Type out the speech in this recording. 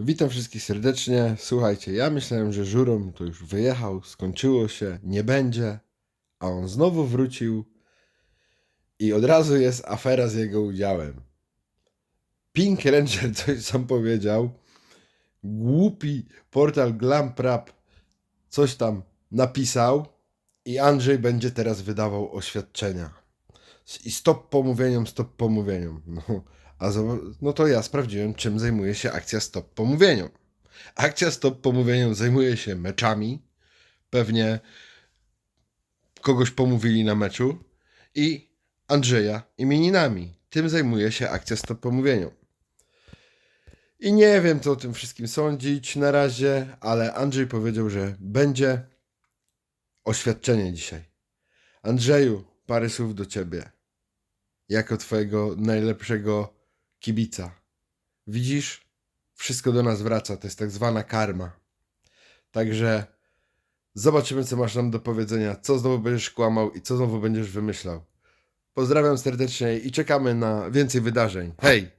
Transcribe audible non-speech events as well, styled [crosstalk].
Witam wszystkich serdecznie. Słuchajcie, ja myślałem, że Żurom to już wyjechał, skończyło się, nie będzie, a on znowu wrócił i od razu jest afera z jego udziałem. Pink Ranger coś sam powiedział, głupi portal Glamprap coś tam napisał i Andrzej będzie teraz wydawał oświadczenia. I stop pomówieniom, stop pomówieniom. [laughs] No, a no to ja sprawdziłem, czym zajmuje się akcja Stop Pomówieniom. Akcja Stop Pomówieniom zajmuje się meczami. Pewnie kogoś pomówili na meczu. I Andrzeja imieninami. Tym zajmuje się akcja Stop Pomówieniom. I nie wiem, co o tym wszystkim sądzić na razie, ale Andrzej powiedział, że będzie oświadczenie dzisiaj. Andrzeju, parę słów do ciebie. Jako twojego najlepszego kibica. Widzisz? Wszystko do nas wraca. To jest tak zwana karma. Także zobaczymy, co masz nam do powiedzenia, co znowu będziesz kłamał i co znowu będziesz wymyślał. Pozdrawiam serdecznie i czekamy na więcej wydarzeń. Hej!